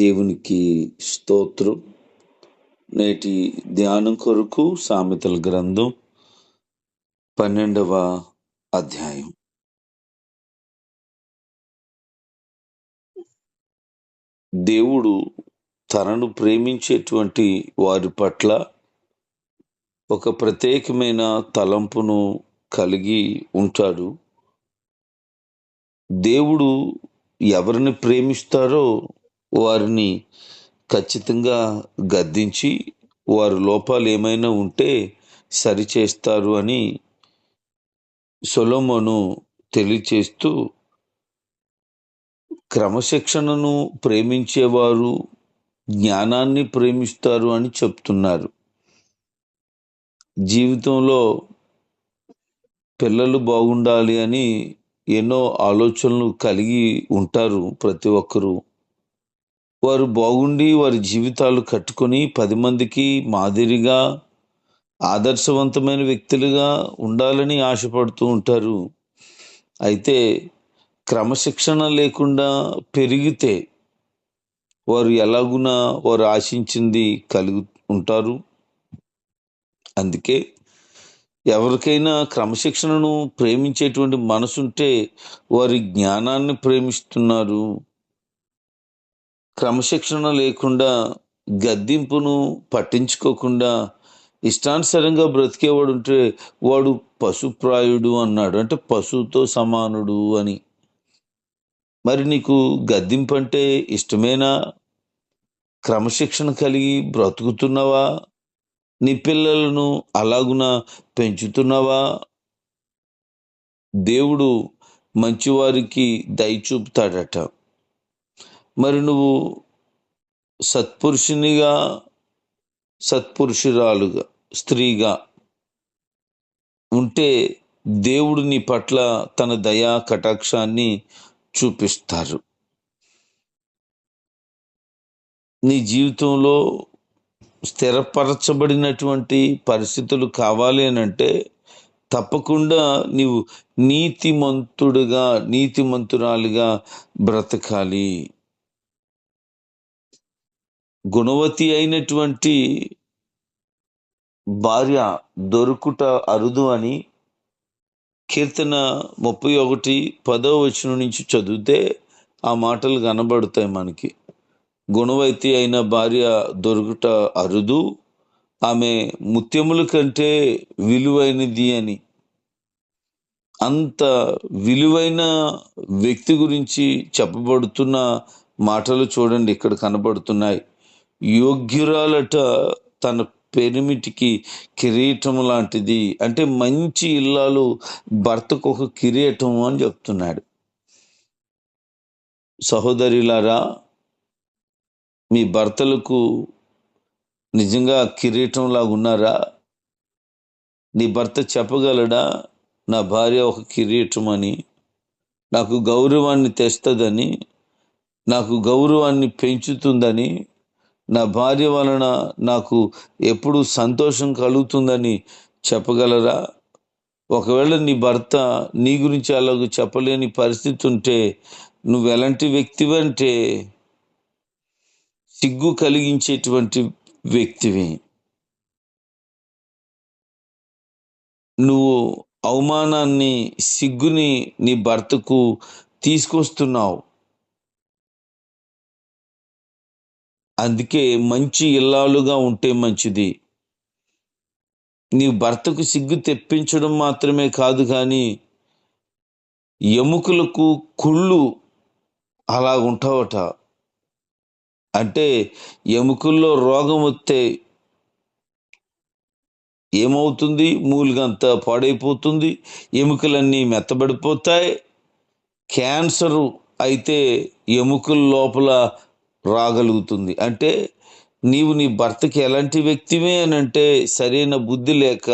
దేవునికి స్తోత్రం. నేటి ధ్యానం కొరకు సామెతల గ్రంథం పన్నెండవ అధ్యాయం. దేవుడు తనను ప్రేమించేటువంటి వారి పట్ల ఒక ప్రత్యేకమైన తలంపును కలిగి ఉంటాడు. దేవుడు ఎవరిని ప్రేమిస్తారో వారిని ఖచ్చితంగా గద్దించి వారి లోపాలు ఏమైనా ఉంటే సరిచేస్తారు అని సొలోమోను తెలియచేస్తూ క్రమశిక్షణను ప్రేమించేవారు జ్ఞానాన్ని ప్రేమిస్తారు అని చెప్తున్నారు. జీవితంలో పిల్లలు బాగుండాలి అని ఎన్నో ఆలోచనలు కలిగి ఉంటారు ప్రతి ఒక్కరూ. వారు బాగుండి వారి జీవితాలు కట్టుకొని పది మందికి మాదిరిగా ఆదర్శవంతమైన వ్యక్తులుగా ఉండాలని ఆశపడుతూ ఉంటారు. అయితే క్రమశిక్షణ లేకుండా పెరిగితే వారు ఎలాగునా వారు ఆశించింది కలుగు ఉంటారు? అందుకే ఎవరికైనా క్రమశిక్షణను ప్రేమించేటువంటి మనసుంటే వారి జ్ఞానాన్ని ప్రేమిస్తున్నారు. క్రమశిక్షణ లేకుండా గద్దింపును పట్టించుకోకుండా ఇష్టానుసారంగా బ్రతికేవాడు ఉంటే వాడు పశుప్రాయుడు అన్నాడు. అంటే పశువుతో సమానుడు అని. మరి నీకు గద్దింపు అంటే ఇష్టమేనా? క్రమశిక్షణ కలిగి బ్రతుకుతున్నావా? నీ పిల్లలను అలాగున పెంచుతున్నావా? దేవుడు మంచివారికి దయ చూపుతాడట మరి నువ్వు సత్పురుషునిగా సత్పురుషురాలుగా స్త్రీగా ఉంటే దేవుడు నీ పట్ల తన దయా కటాక్షాన్ని చూపిస్తారు. నీ జీవితంలో స్థిరపరచబడినటువంటి పరిస్థితులు కావాలి అని అంటే తప్పకుండా నీవు నీతిమంతుడుగా నీతిమంతురాలుగా బ్రతకాలి. గుణవతి అయినటువంటి భార్య దొరుకుట అరుదు అని కీర్తన ముప్పై ఒకటి పదో వచనం నుంచి చదివితే ఆ మాటలు కనబడతాయి మనకి. గుణవతి అయిన భార్య దొరుకుట అరుదు ఆమె ముత్యముల కంటే విలువైనది అని. అంత విలువైన వ్యక్తి గురించి చెప్పబడుతున్న మాటలు చూడండి ఇక్కడ కనబడుతున్నాయి. యోగ్యురాలట తన పెనిమిటికి కిరీటం లాంటిది. అంటే మంచి ఇల్లాలు భర్తకు ఒక కిరీటం అని చెప్తున్నాడు. సహోదరిలారా మీ భర్తలకు నిజంగా కిరీటంలాగా ఉన్నారా? నీ భర్త చెప్పగలడా? నా భార్య ఒక కిరీటం అని. నాకు గౌరవాన్ని తెస్తుందని నాకు గౌరవాన్ని పెంచుతుందని. నా భార్య వలన నాకు ఎప్పుడు సంతోషం కలుగుతుందని చెప్పగలరా? ఒకవేళ నీ భర్త నీ గురించి అలాగ చెప్పలేని పరిస్థితి ఉంటే నువ్వు ఎలాంటి వ్యక్తివంటే సిగ్గు కలిగించేటువంటి వ్యక్తివి. నువ్వు అవమానాన్ని సిగ్గుని నీ భర్తకు తీసుకొస్తున్నావు. అందుకే మంచి ఇల్లాలుగా ఉంటే మంచిది. నీ భర్తకు సిగ్గు తెప్పించడం మాత్రమే కాదు కానీ ఎముకలకు కుళ్ళు అలా ఉంటావట. అంటే ఎముకల్లో రోగం వస్తే ఏమవుతుంది? మూలిగంతా పాడైపోతుంది. ఎముకలన్నీ మెత్తబడిపోతాయి. క్యాన్సరు అయితే ఎముకల లోపల రాగలుగుతుంది. అంటే నీవు నీ భర్తకి ఎలాంటి వ్యక్తివే అని అంటే సరైన బుద్ధి లేక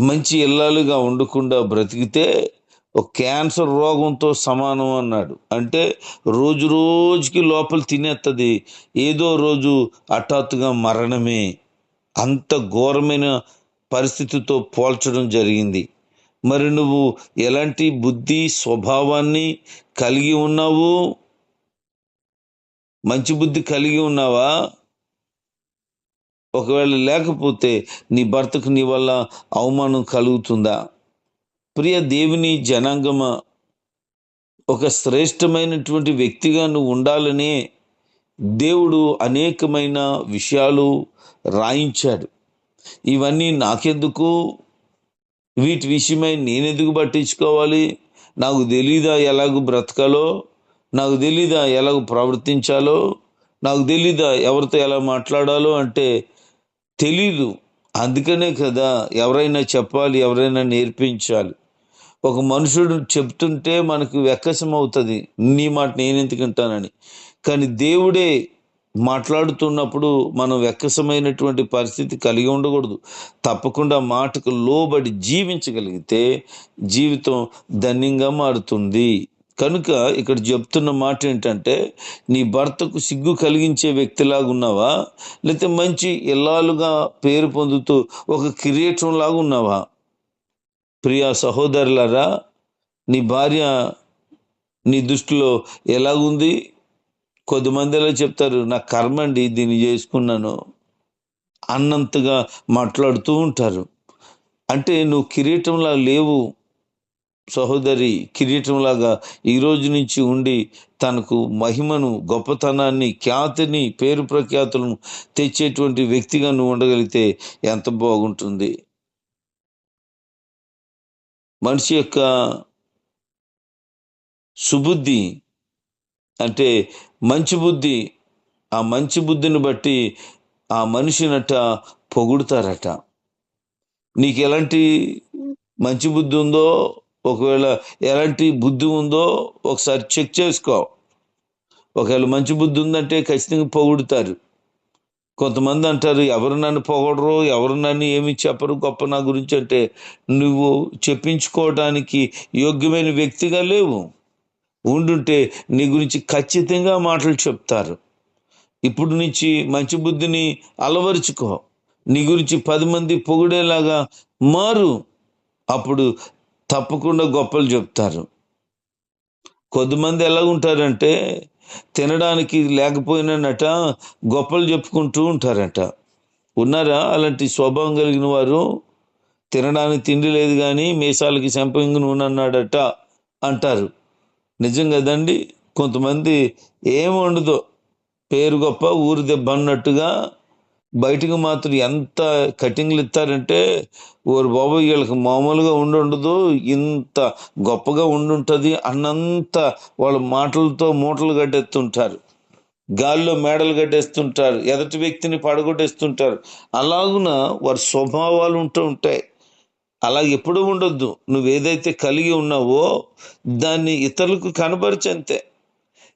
మంచి ఇల్లాలుగా ఉండకుండా బ్రతికితే ఒక క్యాన్సర్ రోగంతో సమానం అన్నాడు. అంటే రోజు రోజుకి లోపల తినేస్తుంది ఏదో రోజు హఠాత్తుగా మరణమే. అంత ఘోరమైన పరిస్థితితో పోల్చడం జరిగింది. మరి నువ్వు ఎలాంటి బుద్ధి స్వభావాన్ని కలిగి ఉన్నావు? మంచి బుద్ధి కలిగి ఉన్నావా? ఒకవేళ లేకపోతే నీ భర్తకు నీ వల్ల అవమానం కలుగుతుందా? ప్రియ దేవుని జనాంగమ ఒక శ్రేష్టమైనటువంటి వ్యక్తిగా నువ్వు ఉండాలనే దేవుడు అనేకమైన విషయాలు రాయించాడు. ఇవన్నీ నాకెందుకు? వీటి విషయమై నేనెందుకు పట్టించుకోవాలి? నాకు తెలీదా ఎలాగూ బ్రతకాలో? నాకు తెలీదా ఎలాగ ప్రవర్తించాలో నాకు తెలీదా ఎవరితో ఎలా మాట్లాడాలో అంటే తెలీదు. అందుకనే కదా ఎవరైనా చెప్పాలి ఎవరైనా నేర్పించాలి. ఒక మనుషుడు చెప్తుంటే మనకు వెక్కసం అవుతుంది నీ మాట నేను ఎందుకు వింటానని. కానీ దేవుడే మాట్లాడుతున్నప్పుడు మనం వెక్కసమైనటువంటి పరిస్థితి కలిగి ఉండకూడదు. తప్పకుండా మాటకు లోబడి జీవించగలిగితే జీవితం ధన్యంగా మారుతుంది. కనుక ఇక్కడ చెప్తున్న మాట ఏంటంటే నీ భర్తకు సిగ్గు కలిగించే వ్యక్తిలాగా ఉన్నావా? లేకపోతే మంచి ఇల్లాలుగా పేరు పొందుతూ ఒక కిరీటం లాగా ఉన్నావా? ప్రియా సహోదరులారా నీ భార్య నీ దృష్టిలో ఎలాగుంది? కొద్దిమంది ఎలా చెప్తారు నా కర్మ అండి దీన్ని చేసుకున్నాను అన్నంతగా మాట్లాడుతూ ఉంటారు. అంటే నువ్వు కిరీటంలా లేవు. సహోదరి కిరీటంలాగా ఈ రోజు నుంచి ఉండి తనకు మహిమను గొప్పతనాన్ని ఖ్యాతిని పేరు ప్రఖ్యాతులను తెచ్చేటువంటి వ్యక్తిగా నువ్వు ఉండగలిగితే ఎంత బాగుంటుంది. మనిషి యొక్క సుబుద్ధి అంటే మంచి బుద్ధి ఆ మంచి బుద్ధిని బట్టి ఆ మనిషినట పొగుడుతారట. నీకు ఎలాంటి మంచి బుద్ధి ఉందో ఒకవేళ ఎలాంటి బుద్ధి ఉందో ఒకసారి చెక్ చేసుకో. ఒకవేళ మంచి బుద్ధి ఉందంటే ఖచ్చితంగా పొగుడుతారు. కొంతమంది అంటారు ఎవరు నన్ను పొగడరు ఎవరు నన్ను ఏమి చెప్పరు గొప్ప నా గురించి అంటే నువ్వు చెప్పించుకోవడానికి యోగ్యమైన వ్యక్తిగా లేవు. ఉండుంటే నీ గురించి ఖచ్చితంగా మాటలు చెప్తారు. ఇప్పుడు నుంచి మంచి బుద్ధిని అలవరుచుకో. నీ గురించి పది మంది పొగిడేలాగా మారు. అప్పుడు తప్పకుండా గొప్పలు చెప్తారు. కొద్దిమంది ఎలా ఉంటారంటే తినడానికి లేకపోయినట గొప్పలు చెప్పుకుంటూ ఉంటారట. ఉన్నారా? అలాంటి స్వభావం కలిగిన వారు తినడానికి తిండి లేదు కానీ మీసాలకి సంపంగి నూనె అన్నాడట అంటారు. నిజం కదండి? కొంతమంది ఏముండదు పేరు గొప్ప ఊరు దెబ్బ అన్నట్టుగా బయటకు మాత్రం ఎంత కటింగ్లు ఇస్తారంటే ఓరు బాబు వీళ్ళకి మామూలుగా ఉండుండదు ఇంత గొప్పగా ఉండుంటుంది అన్నంత వాళ్ళ మాటలతో మూటలు గడ్డెత్తుంటారు గాల్లో మేడలు గడ్డేస్తుంటారు ఎదటి వ్యక్తిని పడగొట్టేస్తుంటారు. అలాగున వారి స్వభావాలు ఉంటూ ఉంటాయి. అలా ఎప్పుడు ఉండొద్దు. నువ్వు ఏదైతే కలిగి ఉన్నావో దాన్ని ఇతరులకు కనబరచంతే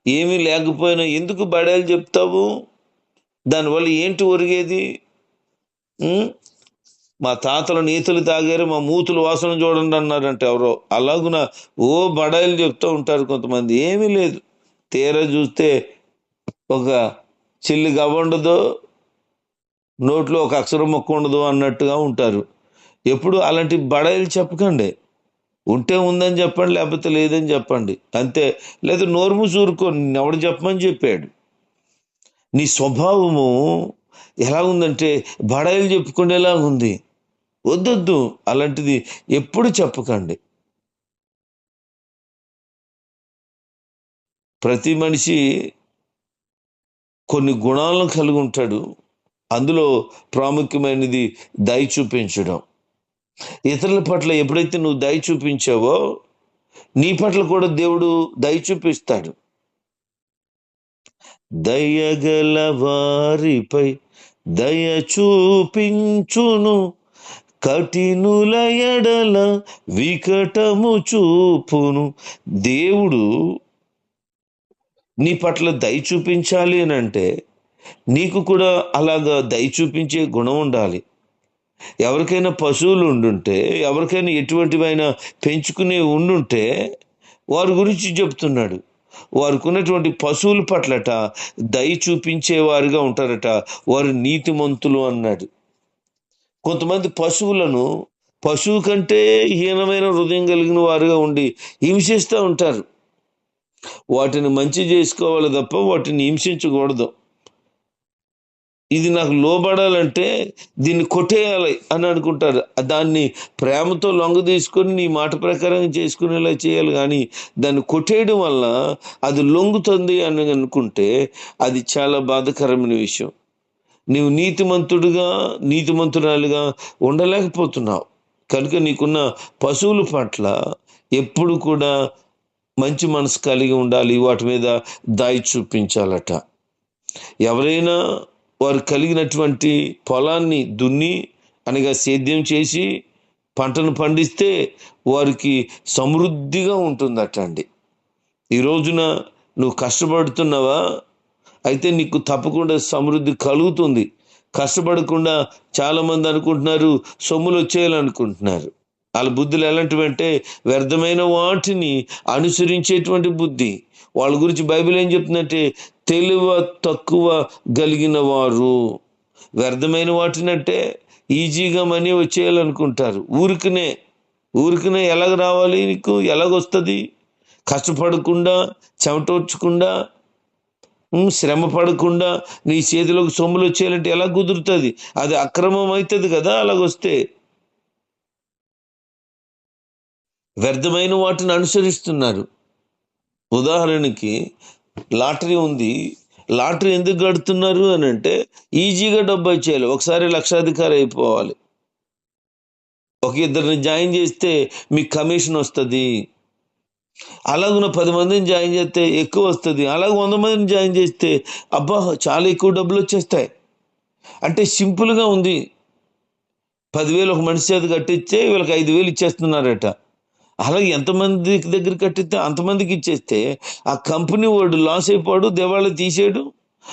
ఏమీ లేకపోయినా ఎందుకు బడాలు చెప్తావు? దానివల్ల ఏంటి ఒరిగేది? మా తాతలు నీతులు తాగారు మా మూతులు వాసన చూడండి అన్నారంటే ఎవరో. అలాగున ఓ బడాయిలు చెప్తూ ఉంటారు కొంతమంది. ఏమీ లేదు. తీరా చూస్తే ఒక చిల్లి గవ్వ ఉండదు నోట్లో ఒక అక్షరం మొక్క ఉండదు అన్నట్టుగా ఉంటారు. ఎప్పుడు అలాంటి బడాయిలు చెప్పకండి. ఉంటే ఉందని చెప్పండి లేకపోతే లేదని చెప్పండి. అంతే. లేదా నోరుము చూరుకొని ఎవడు చెప్పమని చెప్పాడు. నీ స్వభావము ఎలా ఉందంటే బడాయిలు చెప్పుకునేలా ఉంది. వద్దొద్దు అలాంటిది ఎప్పుడు చెప్పకండి. ప్రతి మనిషి కొన్ని గుణాలను కలిగి ఉంటాడు. అందులో ప్రాముఖ్యమైనది దయ చూపించడం. ఇతరుల పట్ల ఎప్పుడైతే నువ్వు దయ చూపించావో నీ పట్ల కూడా దేవుడు దయ చూపిస్తాడు. దయగల వారిపై దయ చూపించును. కఠినుల ఎడల వికటము చూపును. దేవుడు నీ పట్ల దయ చూపించాలి అని అంటే నీకు కూడా అలాగా దయ చూపించే గుణం ఉండాలి. ఎవరికైనా పశువులు ఉండుంటే ఎవరికైనా ఎటువంటివైనా పెంచుకునే ఉండుంటే వారి గురించి చెప్తున్నాడు. వారికున్నటువంటి పశువుల పట్లట దయ చూపించేవారుగా ఉంటారట. వారు నీతిమంతులు అన్నాడు. కొంతమంది పశువులను పశువు కంటే హీనమైన హృదయం కలిగిన వారుగా ఉండి హింసిస్తూ ఉంటారు. వాటిని మంచి చేసుకోవాలి తప్ప వాటిని హింసించకూడదు. ఇది నాకు లోబడాలంటే దీన్ని కొట్టేయాలి అని అనుకుంటారు. దాన్ని ప్రేమతో లొంగ తీసుకొని నీ మాట ప్రకారం చేసుకునేలా చేయాలి కానీ దాన్ని కొట్టేయడం వల్ల అది లొంగుతుంది అని అనుకుంటే అది చాలా బాధకరమైన విషయం. నీవు నీతిమంతుడుగా నీతిమంతురాలుగా ఉండలేకపోతున్నావు. కనుక నీకున్న పశువుల పట్ల ఎప్పుడు కూడా మంచి మనసు కలిగి ఉండాలి. వాటి మీద దాయి చూపించాలట. ఎవరైనా వారు కలిగినటువంటి పొలాన్ని దున్ని అనగా సేద్యం చేసి పంటను పండిస్తే వారికి సమృద్ధిగా ఉంటుందట అండి. ఈ రోజున నువ్వు కష్టపడుతున్నావా? అయితే నీకు తప్పకుండా సమృద్ధి కలుగుతుంది. కష్టపడకుండా చాలామంది అనుకుంటున్నారు సొమ్ములు వచ్చేయాలనుకుంటున్నారు. వాళ్ళ బుద్ధులు ఎలాంటివంటే వ్యర్థమైన వాటిని అనుసరించేటువంటి బుద్ధి. వాళ్ళ గురించి బైబిల్ ఏం చెప్తుందంటే తెలివ తక్కువ కలిగిన వారు వ్యర్థమైన వాటినంటే ఈజీగా మనీ వచ్చేయాలనుకుంటారు. ఊరికనే ఊరికనే ఎలాగ రావాలి నీకు? ఎలాగొస్తుంది? కష్టపడకుండా చెమటోర్చకుండా శ్రమ పడకుండా నీ చేతిలోకి సొమ్ములు వచ్చేయాలంటే ఎలా కుదురుతుంది? అది అక్రమం అవుతుంది కదా అలాగొస్తే. వ్యర్థమైన వాటిని అనుసరిస్తున్నారు. ఉదాహరణకి లాటరీ ఉంది. లాటరీ ఎందుకు గడుతున్నారు అని అంటే ఈజీగా డబ్బు వచ్చేయాలి ఒకసారి లక్షాధికారి అయిపోవాలి. ఒక ఇద్దరిని జాయిన్ చేస్తే మీకు కమిషన్ వస్తుంది. అలాగున పది మందిని జాయిన్ చేస్తే ఎక్కువ వస్తుంది. అలాగే వంద మందిని జాయిన్ చేస్తే అబ్బా చాలా ఎక్కువ డబ్బులు వచ్చేస్తాయి. అంటే సింపుల్గా ఉంది. పదివేలు ఒక మనిషి చేతి కట్టిస్తే వీళ్ళకి ఐదు వేలు ఇచ్చేస్తున్నారట. అలాగే ఎంతమంది దగ్గర కట్టిస్తే అంతమందికి ఇచ్చేస్తే ఆ కంపెనీ వాడు లాస్ అయిపోడు దేవాళ్ళు తీసేయడు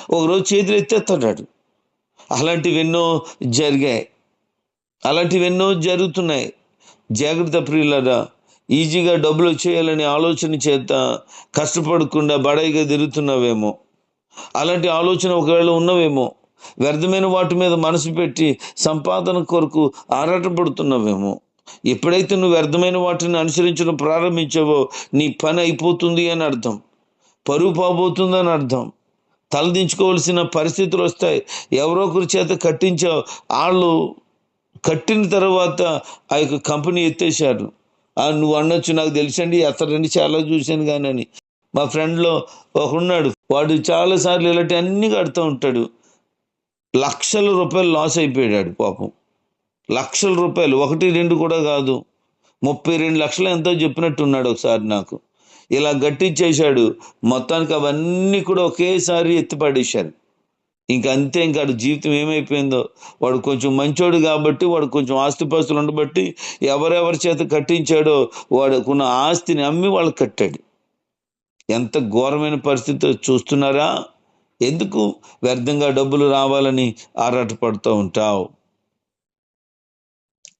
ఒకరోజు చేతులు ఎత్తేస్తాడు. అలాంటివి ఎన్నో జరిగాయి. అలాంటివి ఎన్నో జరుగుతున్నాయి. జాగ్రత్త ప్రియులరా ఈజీగా డబ్బులు వచ్చేయాలనే ఆలోచన చేత కష్టపడకుండా బడాయిగా తిరుగుతున్నావేమో. అలాంటి ఆలోచన ఒకవేళ ఉన్నవేమో వ్యర్థమైన వాటి మీద మనసు పెట్టి సంపాదన కొరకు ఆరాటపడుతున్నావేమో. ఎప్పుడైతే నువ్వు వ్యర్థమైన వాటిని అనుసరించడం ప్రారంభించావో నీ పని అయిపోతుంది అని అర్థం. పరువు పాబోతుందని అర్థం. తలదించుకోవాల్సిన పరిస్థితులు వస్తాయి. ఎవరో ఒకరి చేత కట్టించావు వాళ్ళు కట్టిన తర్వాత ఆ యొక్క కంపెనీ ఎత్తేసారు ఆ నువ్వు అనొచ్చు నాకు తెలుసండి ఎత్తడండి చాలా చూశాను కానీ అని మా ఫ్రెండ్లో ఒకడున్నాడు. వాడు చాలాసార్లు ఇలాంటి అన్ని కడుతూ ఉంటాడు. లక్షల రూపాయలు లాస్ అయిపోయాడు పాపం. లక్షల రూపాయలు ఒకటి రెండు కూడా కాదు. ముప్పై రెండు లక్షలు ఎంతో చెప్పినట్టున్నాడు ఒకసారి నాకు. ఇలా గట్టిచ్చేశాడు. మొత్తానికి అవన్నీ కూడా ఒకేసారి ఎత్తిపడేశారు ఇంకా అంతే ఇంకా జీవితం ఏమైపోయిందో. వాడు కొంచెం మంచోడు కాబట్టి వాడు కొంచెం ఆస్తిపాస్తులు ఉండబట్టి ఎవరెవరి చేత కట్టించాడో వాడుకున్న ఆస్తిని అమ్మి వాళ్ళు కట్టాడు. ఎంత ఘోరమైన పరిస్థితి చూస్తున్నారా? ఎందుకు వ్యర్థంగా డబ్బులు రావాలని ఆరాటపడుతూ ఉంటావు?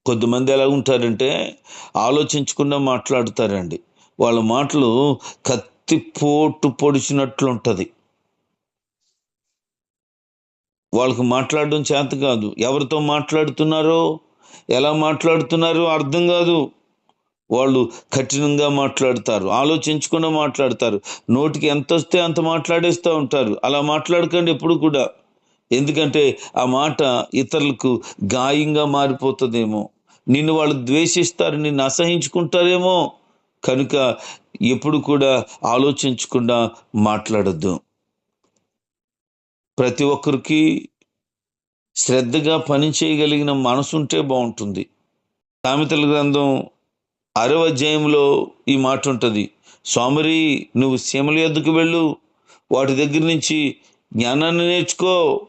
కొద్దిమంది ఎలా ఉంటారంటే ఆలోచించకుండా మాట్లాడుతారండి. వాళ్ళ మాటలు కత్తి పోటు పొడిచినట్లు ఉంటుంది వాళ్ళకి మాట్లాడడం చేత కాదు. ఎవరితో మాట్లాడుతున్నారో ఎలా మాట్లాడుతున్నారో అర్థం కాదు. వాళ్ళు కఠినంగా మాట్లాడతారు ఆలోచించకుండా మాట్లాడతారు. నోటికి ఎంత వస్తే అంత మాట్లాడేస్తూ ఉంటారు. అలా మాట్లాడకండి ఎప్పుడు కూడా. ఎందుకంటే ఆ మాట ఇతరులకు గాయంగా మారిపోతుందేమో. నిన్ను వాళ్ళు ద్వేషిస్తారు నిన్ను అసహించుకుంటారేమో. కనుక ఎప్పుడు కూడా ఆలోచించకుండా మాట్లాడద్దు. ప్రతి ఒక్కరికి శ్రద్ధగా పని చేయగలిగిన మనసు ఉంటే బాగుంటుంది సామెతల గ్రంథం అరవ అధ్యాయంలో ఈ మాట ఉంటుంది సోమరి నువ్వు సీమల ఎద్దుకు వెళ్ళు. వాటి దగ్గర నుంచి జ్ఞానాన్ని నేర్చుకో.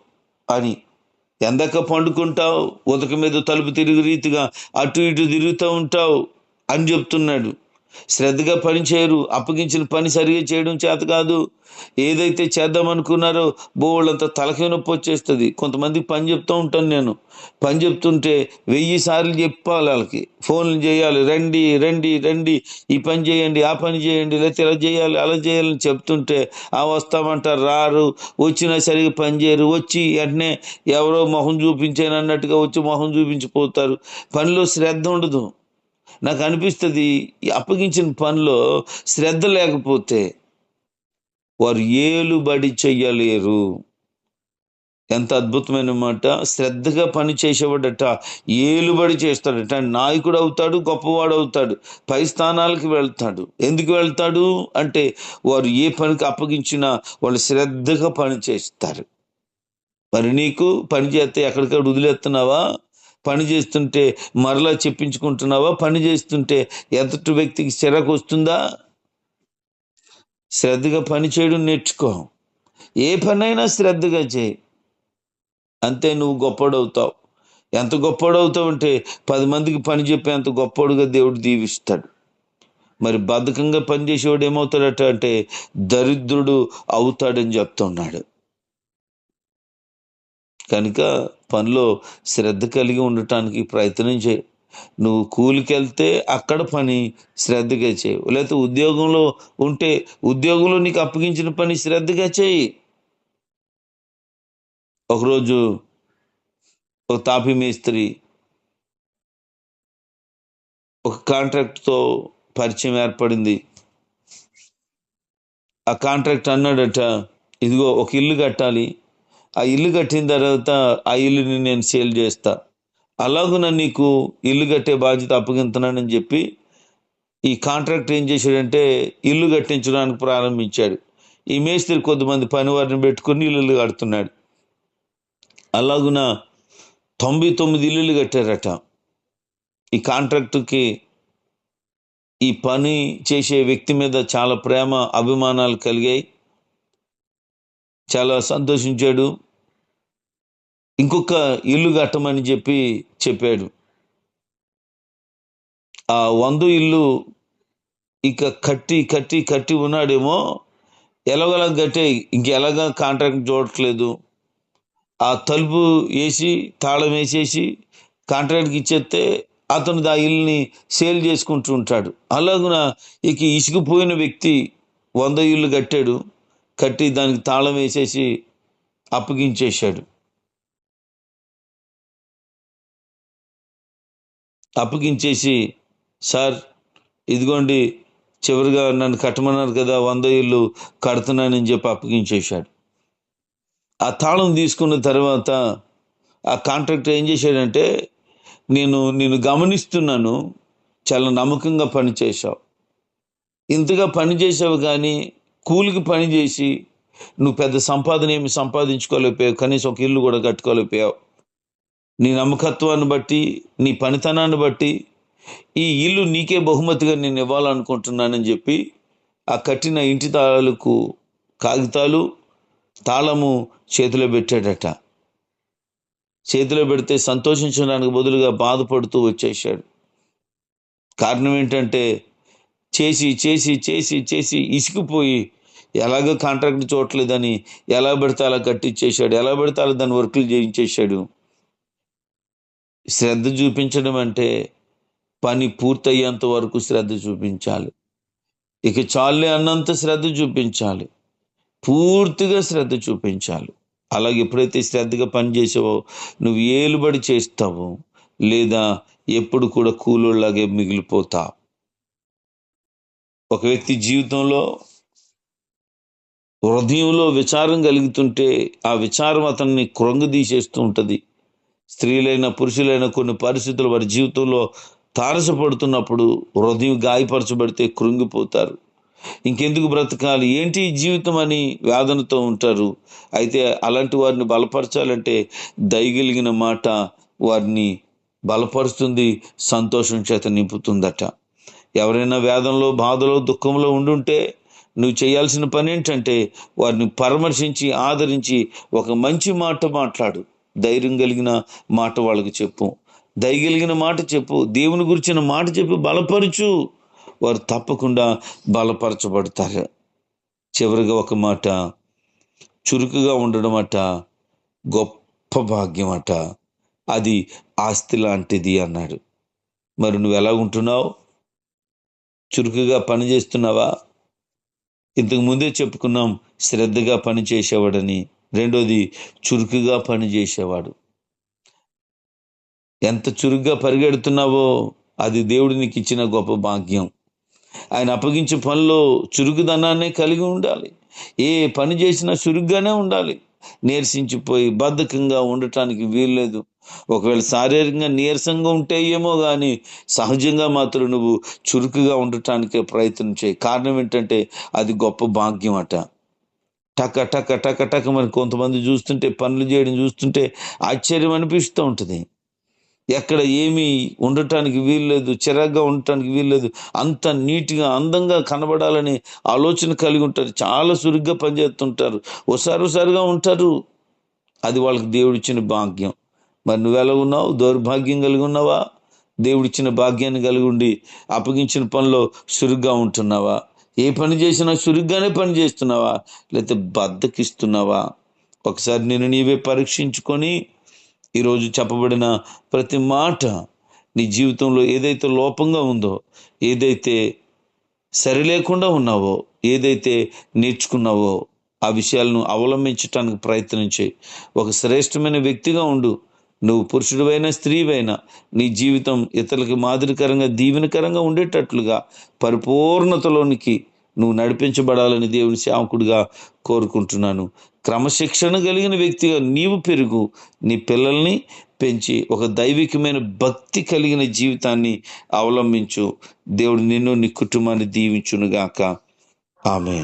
అని ఎందక పండుకుంటావు? ఉదక మీద తలుపు తిరిగి రీతిగా అటు ఇటు తిరుగుతూ ఉంటావు అని చెప్తున్నాడు. శ్రద్ధగా పని చేయరు అప్పగించిన పని సరిగా చేయడం చేత కాదు. ఏదైతే చేద్దాం అనుకున్నారో తలకే నొప్పి వచ్చేస్తుంది. కొంతమందికి పని చెప్తూ ఉంటాను నేను. పని చెప్తుంటే వెయ్యి సార్లు చెప్పాలి వాళ్ళకి. ఫోన్లు చేయాలి రండి రండి రండి. ఈ పని చేయండి ఆ పని చేయండి లేకపోతే ఇలా చేయాలి అలా చేయాలని చెప్తుంటే ఆ వస్తామంటారు రారు. వచ్చినా సరిగా పని చేయరు. వచ్చి వెంటనే ఎవరో మొహం చూపించాను అన్నట్టుగా వచ్చి మొహం చూపించిపోతారు. పనిలో శ్రద్ధ ఉండదు. నాకు అనిపిస్తుంది ఈ అప్పగించిన పనిలో శ్రద్ధ లేకపోతే వారు ఏలుబడి చెయ్యలేరు. ఎంత అద్భుతమైన మాట. శ్రద్ధగా పని చేసేవాడట ఏలుబడి చేస్తాడట. నాయకుడు అవుతాడు గొప్పవాడు అవుతాడు పై స్థానాలకు వెళ్తాడు. ఎందుకు వెళ్తాడు? అంటే వారు ఏ పనికి అప్పగించినా వాళ్ళు శ్రద్ధగా పని చేస్తారు. మరి నీకు పని చేస్తే ఎక్కడికక్కడ వదిలేస్తున్నావా? పని చేస్తుంటే మరలా చెప్పించుకుంటున్నావా? పని చేస్తుంటే ఎదుటి వ్యక్తికి చిరాకు వస్తుందా? శ్రద్ధగా పని చేయడం నేర్చుకో. ఏ పనైనా శ్రద్ధగా చేయి. అంతే నువ్వు గొప్పడవుతావు. ఎంత గొప్పడవుతావంటే పది మందికి పని చెప్పే అంత గొప్పడుగా దేవుడు దీవిస్తాడు. మరి బద్ధకంగా పనిచేసేవాడు ఏమవుతాడట అంటే దరిద్రుడు అవుతాడని చెప్తున్నాడు. కనుక పనిలో శ్రద్ధ కలిగి ఉండటానికి ప్రయత్నం చేయి. నువ్వు కూలికెళ్తే అక్కడ పని శ్రద్ధగా చేయి. లేకపోతే ఉద్యోగంలో ఉంటే ఉద్యోగంలో నీకు అప్పగించిన పని శ్రద్ధగా చేయి. ఒకరోజు ఒక తాపి మేస్త్రి ఒక కాంట్రాక్ట్తో పరిచయం ఏర్పడింది. ఆ కాంట్రాక్ట్ అన్నాడట ఇదిగో ఒక ఇల్లు కట్టాలి. ఆ ఇల్లు కట్టిన తర్వాత ఆ ఇల్లుని నేను సేల్ చేస్తా. అలాగున నీకు ఇల్లు కట్టే బాధ్యత అప్పగింతున్నానని చెప్పి ఈ కాంట్రాక్ట్ ఏం చేశాడంటే ఇల్లు కట్టించడానికి ప్రారంభించాడు. ఈ మేస్త్రి కొద్దిమంది పనివారిని పెట్టుకుని ఇల్లు కడుతున్నాడు. అలాగున తొంభై తొమ్మిది ఇల్లులు కట్టారట. ఈ కాంట్రాక్టుకి ఈ పని చేసే వ్యక్తి మీద చాలా ప్రేమ అభిమానాలు కలిగాయి. చాలా సంతోషించాడు. ఇంకొక ఇల్లు కట్టమని చెప్పి చెప్పాడు. ఆ వంద ఇల్లు ఇక కట్టి కట్టి కట్టి ఉన్నాడేమో. ఎలాగోలా కట్టే ఇంకెలాగా కాంట్రాక్ట్ చూడట్లేదు. ఆ తలుపు వేసి తాళం వేసేసి కాంట్రాక్ట్కి ఇచ్చేస్తే అతను ఆ ఇల్లుని సేల్ చేసుకుంటూ ఉంటాడు. అలాగున ఇక ఇసుకుపోయిన వ్యక్తి వంద ఇల్లు కట్టాడు. కట్టి దానికి తాళం వేసేసి అప్పగించేశాడు. అప్పగించేసి సార్ ఇదిగోండి చివరిగా నన్ను కట్టమన్నారు కదా వంద ఇల్లు కడుతున్నానని చెప్పి అప్పగించేశాడు. ఆ తాళం తీసుకున్న తర్వాత ఆ కాంట్రాక్టర్ ఏం చేశాడంటే నేను నేను గమనిస్తున్నాను చాలా నమ్మకంగా పనిచేశావు. ఇంతగా పని చేసావు కానీ కూలికి పని చేసి నువ్వు పెద్ద సంపాదన ఏమి సంపాదించుకోలేకపోయావు కనీసం ఒక ఇల్లు కూడా కట్టుకోలేకపోయావు. నీ నమ్మకత్వాన్ని బట్టి నీ పనితనాన్ని బట్టి ఈ ఇల్లు నీకే బహుమతిగా నేను ఇవ్వాలనుకుంటున్నానని చెప్పి ఆ కట్టిన ఇంటి తాళాలకు కాగితాలు తాళము చేతిలో పెట్టాడట. చేతిలో పెడితే సంతోషించడానికి బదులుగా బాధపడుతూ వచ్చేసాడు కారణం ఏంటంటే చేసి చేసి చేసి చేసి ఇసుకుపోయి ఎలాగో కాంట్రాక్ట్ చూడట్లేదని ఎలా పెడితే అలా కట్టించేశాడు ఎలా పెడితే అలా దాని వర్కులు చేయించేశాడు. శ్రద్ధ చూపించడం అంటే పని పూర్తయ్యేంత వరకు శ్రద్ధ చూపించాలి. ఇక చాలే అన్నంత శ్రద్ధ చూపించాలి. పూర్తిగా శ్రద్ధ చూపించాలి. అలాగే ఎప్పుడైతే శ్రద్ధగా పని చేసావో నువ్వు ఏలుబడి చేస్తావో లేదా ఎప్పుడు కూడా కూలోళ్ళలాగే మిగిలిపోతావు. ఒక వ్యక్తి జీవితంలో హృదయంలో విచారం కలుగుతుంటే ఆ విచారం అతన్ని కృంగదీసేస్తూ ఉంటుంది. స్త్రీలైన పురుషులైన కొన్ని పరిస్థితులు వారి జీవితంలో తారసపడుతున్నప్పుడు హృదయం గాయపరచబడితే కృంగిపోతారు ఇంకెందుకు బ్రతకాలి? ఏంటి ఈ జీవితం అని వేదనతో ఉంటారు. అయితే అలాంటి వారిని బలపరచాలంటే దయగలిగిన మాట వారిని బలపరుస్తుంది సంతోషం చేత నింపుతుందట. ఎవరైనా వేదంలో బాధలో దుఃఖంలో ఉండుంటే నువ్వు చేయాల్సిన పని ఏంటంటే వారిని పరామర్శించి ఆదరించి ఒక మంచి మాట మాట్లాడు. ధైర్యం కలిగిన మాట వాళ్ళకి చెప్పు. దయగలిగిన మాట చెప్పు. దేవుని గురించిన మాట చెప్పి బలపరచు. వారు తప్పకుండా బలపరచబడతారు. చివరిగా ఒక మాట. చురుకుగా ఉండడం అట. గొప్ప భాగ్యం అట. అది ఆస్తి లాంటిది అన్నాడు. మరి నువ్వు ఎలా ఉంటున్నావు? చురుకుగా పని చేస్తున్నావా? ఇంతకు ముందే చెప్పుకున్నాం శ్రద్ధగా పని చేసేవాడని. రెండోది చురుకుగా పని చేసేవాడు. ఎంత చురుగ్గా పరిగెడుతున్నావో అది దేవుడు నీకు ఇచ్చిన గొప్ప భాగ్యం. ఆయన అప్పగించే పనిలో చురుకుదనాన్నే కలిగి ఉండాలి. ఏ పని చేసినా చురుగ్గానే ఉండాలి. నీరసించిపోయి బద్ధకంగా ఉండటానికి వీల్లేదు. ఒకవేళ శారీరకంగా నీరసంగా ఉంటే ఏమో కానీ సహజంగా మాత్రం నువ్వు చురుకుగా ఉండటానికే ప్రయత్నం చేయి. కారణం ఏంటంటే అది గొప్ప భాగ్యం అట. టక టక టక టక మరి కొంతమంది చూస్తుంటే పనులు చేయడం చూస్తుంటే ఆశ్చర్యం అనిపిస్తూ ఉంటుంది. ఎక్కడ ఏమీ ఉండటానికి వీల్లేదు చిరాగ్గా ఉండటానికి వీల్లేదు అంత నీట్గా అందంగా కనబడాలని ఆలోచన కలిగి ఉంటారు. చాలా సురుగ్గా పనిచేస్తుంటారు. ఒకసారి ఒకసారిగా ఉంటారు. అది వాళ్ళకి దేవుడిచ్చిన భాగ్యం. మరి నువ్వు ఎలా ఉన్నావు? దౌర్భాగ్యం కలిగి ఉన్నావా? దేవుడిచ్చిన భాగ్యాన్ని కలిగి ఉండి అప్పగించిన పనిలో చురుగ్గా ఉంటున్నావా? ఏ పని చేసినా చురుగ్గానే పని చేస్తున్నావా? లేకపోతే బద్దకిస్తున్నావా? ఒకసారి నేను నీవే పరీక్షించుకొని ఈరోజు చెప్పబడిన ప్రతి మాట నీ జీవితంలో ఏదైతే లోపంగా ఉందో ఏదైతే సరిలేకుండా ఉన్నావో ఏదైతే నేర్చుకున్నావో ఆ విషయాలను అవలంబించటానికి ప్రయత్నం చేయి ఒక శ్రేష్టమైన వ్యక్తిగా ఉండు. నువ్వు పురుషుడివైనా స్త్రీవైనా నీ జీవితం ఇతరులకి మాదిరికరంగా దీవెనకరంగా ఉండేటట్లుగా పరిపూర్ణతలోనికి నువ్వు నడిపించబడాలని దేవుని సేవకుడిగా కోరుకుంటున్నాను. క్రమశిక్షణ కలిగిన వ్యక్తిగా నీవు పెరుగు నీ పిల్లల్ని పెంచి ఒక దైవికమైన భక్తి కలిగిన జీవితాన్ని అవలంబించు. దేవుడు నిన్ను నీ కుటుంబాన్ని దీవించునుగాక. ఆమె